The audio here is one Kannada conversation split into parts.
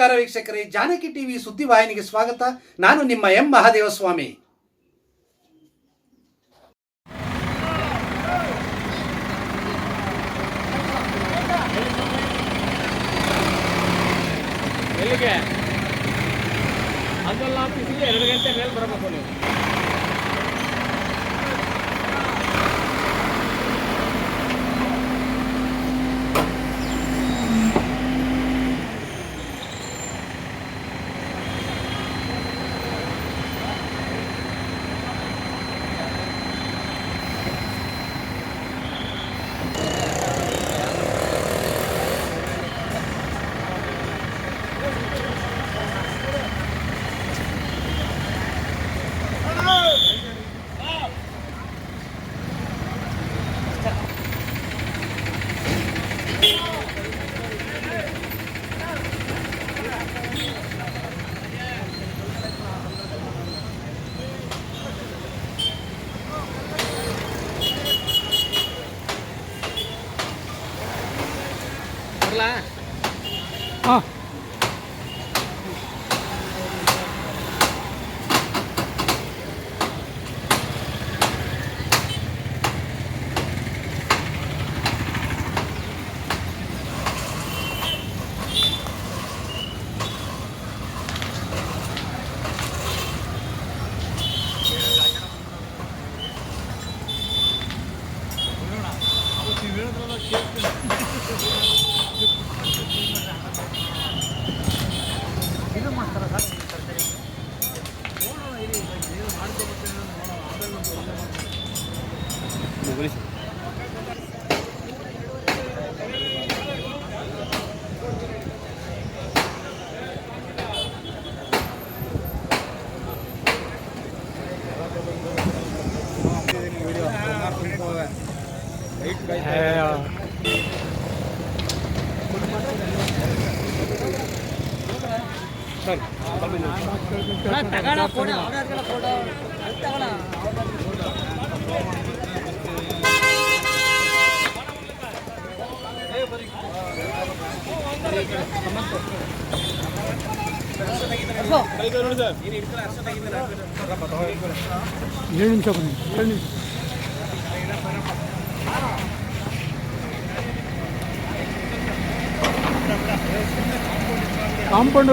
ನಮಸ್ಕಾರ ವೀಕ್ಷಕರೇ, ಜಾನಕಿ ಟಿವಿ ಸುದ್ದಿವಾಹಿನಿಗೆ ಸ್ವಾಗತ. ನಾನು ನಿಮ್ಮ ಎಂ ಮಹಾದೇವಸ್ವಾಮಿ. ಎಲ್ಲಿಗೆ? ಅದೆಲ್ಲ ಎರಡು ಗಂಟೆ ಮೇಲೆ ಬರಬೇಕು ನೀವು. la. À. ಏಳು ನಿಮಿಷ ಬನ್ನಿ ಏಳು ನಿಮಿಷ compound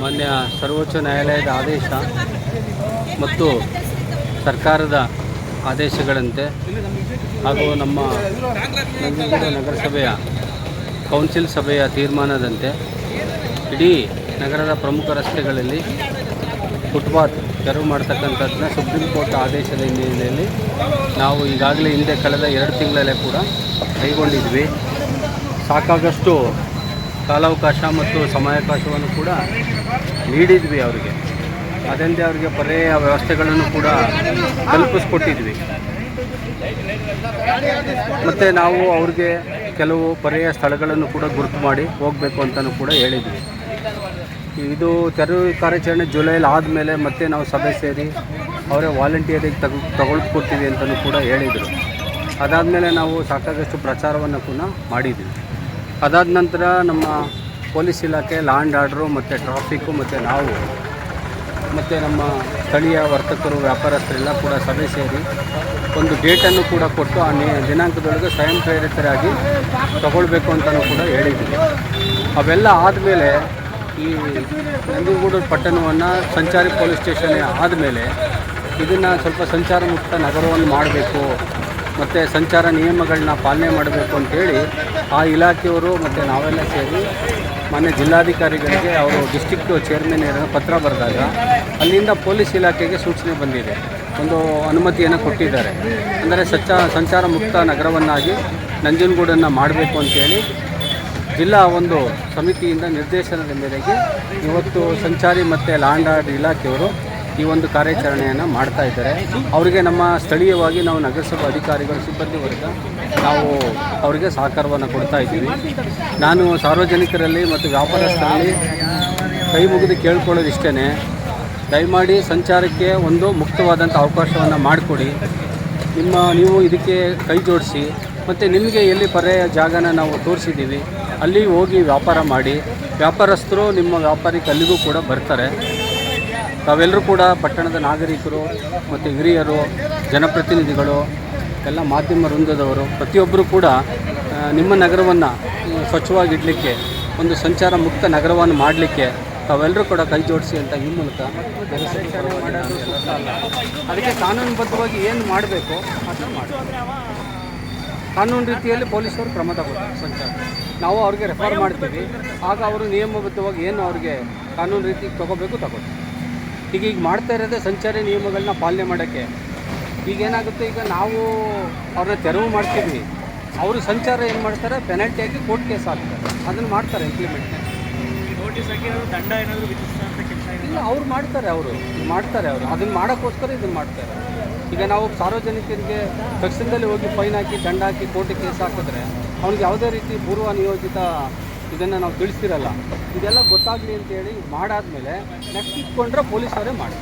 ಮಾನ್ಯ ಸರ್ವೋಚ್ಚ ನ್ಯಾಯಾಲಯದ ಆದೇಶ ಮತ್ತು ಸರ್ಕಾರದ ಆದೇಶಗಳಂತೆ ಹಾಗೂ ನಮ್ಮ ನಗರಸಭೆಯ ಕೌನ್ಸಿಲ್ ಸಭೆಯ ತೀರ್ಮಾನದಂತೆ ಇಡೀ ನಗರದ ಪ್ರಮುಖ ರಸ್ತೆಗಳಲ್ಲಿ ಫುಟ್ಪಾತ್ ತೆರವು ಮಾಡ್ತಕ್ಕಂಥದ್ದನ್ನ ಸುಪ್ರೀಂ ಕೋರ್ಟ್ ಆದೇಶದ ಹಿನ್ನೆಲೆಯಲ್ಲಿ ನಾವು ಈಗಾಗಲೇ ಹಿಂದೆ ಕಳೆದ ಎರಡು ತಿಂಗಳಲ್ಲೇ ಕೂಡ ಕೈಗೊಂಡಿದ್ವಿ. ಸಾಕಾಗಷ್ಟು ಕಾಲಾವಕಾಶ ಮತ್ತು ಸಮಯಾವಕಾಶವನ್ನು ಕೂಡ ನೀಡಿದ್ವಿ ಅವರಿಗೆ. ಅದಲ್ಲದೆ ಅವರಿಗೆ ಪರ್ಯಾಯ ವ್ಯವಸ್ಥೆಗಳನ್ನು ಕೂಡ ಕಲ್ಪಿಸ್ಕೊಟ್ಟಿದ್ವಿ. ಮತ್ತು ನಾವು ಅವ್ರಿಗೆ ಕೆಲವು ಪರ್ಯಾಯ ಸ್ಥಳಗಳನ್ನು ಕೂಡ ಗುರುತು ಮಾಡಿ ಹೋಗಬೇಕು ಅಂತಲೂ ಕೂಡ ಹೇಳಿದ್ವಿ. ಇದು ತೆರವು ಕಾರ್ಯಾಚರಣೆ ಜುಲೈಲಿ ಆದಮೇಲೆ ಮತ್ತೆ ನಾವು ಸಭೆ ಸೇರಿ ಅವರೇ ವಾಲಂಟಿಯರಿಗೆ ತಗೊ ತಗೊಳ್ಕೊಡ್ತೀವಿ ಅಂತಲೂ ಕೂಡ ಹೇಳಿದರು. ಅದಾದಮೇಲೆ ನಾವು ಸಾಕಾದಷ್ಟು ಪ್ರಚಾರವನ್ನು ಕೂಡ ಮಾಡಿದ್ವಿ. ಅದಾದ ನಂತರ ನಮ್ಮ ಪೊಲೀಸ್ ಇಲಾಖೆ ಲ್ಯಾಂಡ್ ಆರ್ಡ್ರು ಮತ್ತು ಟ್ರಾಫಿಕ್ಕು ಮತ್ತು ನಾವು ಮತ್ತು ನಮ್ಮ ಸ್ಥಳೀಯ ವರ್ತಕರು, ವ್ಯಾಪಾರಸ್ಥರೆಲ್ಲ ಕೂಡ ಸಭೆ ಸೇರಿ ಒಂದು ಡೇಟನ್ನು ಕೂಡ ಕೊಟ್ಟು ಆ ದಿನಾಂಕದೊಳಗೆ ಸ್ವಯಂ ಪ್ರೇರಿತರಾಗಿ ತಗೊಳ್ಬೇಕು ಅಂತಲೂ ಕೂಡ ಹೇಳಿದ್ದೀವಿ. ಅವೆಲ್ಲ ಆದಮೇಲೆ ಈ ನಂಜನಗೂಡು ಪಟ್ಟಣವನ್ನು ಸಂಚಾರಿ ಪೊಲೀಸ್ ಸ್ಟೇಷನ್ ಆದಮೇಲೆ ಇದನ್ನು ಸ್ವಲ್ಪ ಸಂಚಾರ ಮುಕ್ತ ನಗರವನ್ನು ಮಾಡಬೇಕು. ಮತ್ತು ಸಂಚಾರ ನಿಯಮಗಳನ್ನ ಪಾಲನೆ ಮಾಡಬೇಕು ಅಂತೇಳಿ ಆ ಇಲಾಖೆಯವರು ಮತ್ತು ನಾವೆಲ್ಲ ಸೇರಿ ಮಾನ್ಯ ಜಿಲ್ಲಾಧಿಕಾರಿಗಳಿಗೆ ಅವರು ಡಿಸ್ಟಿಕ್ ಚೇರ್ಮನ್ ಪತ್ರ ಬರೆದಾಗ ಅಲ್ಲಿಂದ ಪೊಲೀಸ್ ಇಲಾಖೆಗೆ ಸೂಚನೆ ಬಂದಿದೆ. ಒಂದು ಅನುಮತಿಯನ್ನು ಕೊಟ್ಟಿದ್ದಾರೆ. ಅಂದರೆ ಸಚ್ಚ ಸಂಚಾರ ಮುಕ್ತ ನಗರವನ್ನಾಗಿ ನಂಜನಗೂಡನ್ನು ಮಾಡಬೇಕು ಅಂತೇಳಿ ಜಿಲ್ಲಾ ಒಂದು ಸಮಿತಿಯಿಂದ ನಿರ್ದೇಶನದ ಮೇರೆಗೆ ಇವತ್ತು ಸಂಚಾರಿ ಮತ್ತು ಲ್ಯಾಂಡ್ ಆರ್ಡ್ ಇಲಾಖೆಯವರು ಈ ಒಂದು ಕಾರ್ಯಾಚರಣೆಯನ್ನು ಮಾಡ್ತಾ ಇದ್ದಾರೆ. ಅವರಿಗೆ ನಮ್ಮ ಸ್ಥಳೀಯವಾಗಿ ನಾವು ನಗರಸಭಾ ಅಧಿಕಾರಿಗಳು, ಸಿಬ್ಬಂದಿ ವರ್ಗ ನಾವು ಅವರಿಗೆ ಸಹಕಾರವನ್ನು ಕೊಡ್ತಾ ಇದ್ದೀವಿ. ನಾನು ಸಾರ್ವಜನಿಕರಲ್ಲಿ ಮತ್ತು ವ್ಯಾಪಾರಸ್ಥರಲ್ಲಿ ಕೈ ಮುಗಿದು ಕೇಳ್ಕೊಳ್ಳೋದು ಇಷ್ಟೇ ದಯಮಾಡಿ ಸಂಚಾರಕ್ಕೆ ಒಂದು ಮುಕ್ತವಾದಂಥ ಅವಕಾಶವನ್ನು ಮಾಡಿಕೊಡಿ. ನಿಮ್ಮ, ನೀವು ಇದಕ್ಕೆ ಕೈ ಜೋಡಿಸಿ ಮತ್ತು ನಿಮಗೆ ಎಲ್ಲಿ ಪರ್ಯಾಯ ಜಾಗನ ನಾವು ತೋರಿಸಿದ್ದೀವಿ, ಅಲ್ಲಿ ಹೋಗಿ ವ್ಯಾಪಾರ ಮಾಡಿ. ವ್ಯಾಪಾರಸ್ಥರು ನಿಮ್ಮ ವ್ಯಾಪಾರಿಕ ಅಲ್ಲಿಗೂ ಕೂಡ ಬರ್ತಾರೆ. ತಾವೆಲ್ಲರೂ ಕೂಡ ಪಟ್ಟಣದ ನಾಗರಿಕರು ಮತ್ತು ಹಿರಿಯರು, ಜನಪ್ರತಿನಿಧಿಗಳು, ಎಲ್ಲ ಮಾಧ್ಯಮ ವೃಂದದವರು, ಪ್ರತಿಯೊಬ್ಬರೂ ಕೂಡ ನಿಮ್ಮ ನಗರವನ್ನು ಸ್ವಚ್ಛವಾಗಿಡಲಿಕ್ಕೆ, ಒಂದು ಸಂಚಾರ ಮುಕ್ತ ನಗರವನ್ನು ಮಾಡಲಿಕ್ಕೆ ತಾವೆಲ್ಲರೂ ಕೂಡ ಕೈ ಜೋಡಿಸಿ ಅಂತ ಈ ಮೂಲಕ ಅದಕ್ಕೆ ಕಾನೂನುಬದ್ಧವಾಗಿ ಏನು ಮಾಡಬೇಕು ಅದನ್ನು ಮಾಡಿ ಕಾನೂನು ರೀತಿಯಲ್ಲಿ ಪೊಲೀಸರು ಕ್ರಮ ತಗೋತಾರೆ ಸಂಚಾರ. ನಾವು ಅವ್ರಿಗೆ ರೆಫರ್ ಮಾಡ್ತೀವಿ. ಆಗ ಅವರು ನಿಯಮಬದ್ಧವಾಗಿ ಏನು ಅವ್ರಿಗೆ ಕಾನೂನು ರೀತಿ ತಗೋಬೇಕು ತಗೋತಾರೆ. ಈಗ ಈಗ ಮಾಡ್ತಾ ಇರೋದೇ ಸಂಚಾರಿ ನಿಯಮಗಳನ್ನ ಪಾಲನೆ ಮಾಡೋಕ್ಕೆ. ಈಗ ಏನಾಗುತ್ತೆ? ಈಗ ನಾವು ಅವ್ರನ್ನ ತೆರವು ಮಾಡ್ತೀವಿ. ಅವರು ಸಂಚಾರ ಏನು ಮಾಡ್ತಾರೆ? ಪೆನಾಲ್ಟಿ ಆಗಿ ಕೋರ್ಟ್ ಕೇಸ್ ಹಾಕ್ತಾರೆ. ಅದನ್ನು ಮಾಡ್ತಾರೆ ಇಂಪ್ಲಿಮೆಂಟ್ ನೋಟಿಸ್ ಹಾಕಿರೋದು ದಂಡ ಏನಾದರೂ ಇಲ್ಲ ಅವ್ರು ಮಾಡ್ತಾರೆ ಅವರು. ಮಾಡ್ತಾರೆ ಅವರು. ಅದನ್ನು ಮಾಡೋಕ್ಕೋಸ್ಕರ ಇದನ್ನು ಮಾಡ್ತಾರೆ. ಈಗ ನಾವು ಸಾರ್ವಜನಿಕರಿಗೆ ತಕ್ಷಣದಲ್ಲಿ ಹೋಗಿ ಫೈನ್ ಹಾಕಿ ದಂಡ ಹಾಕಿ ಕೋರ್ಟಿಗೆ ಕೇಸ್ ಹಾಕಿದ್ರೆ ಅವ್ನಿಗೆ ಯಾವುದೇ ರೀತಿ ಪೂರ್ವ ನಿಯೋಜಿತ ಇದನ್ನು ನಾವು ತಿಳಿಸ್ತಿರಲ್ಲ. ಇದೆಲ್ಲ ಗೊತ್ತಾಗಲಿ ಅಂತೇಳಿ ಮಾಡಾದ್ಮೇಲೆ ನೆಕ್ಸ್ಟ್ ಇಟ್ಕೊಂಡ್ರೆ ಪೊಲೀಸರೇ ಮಾಡಿ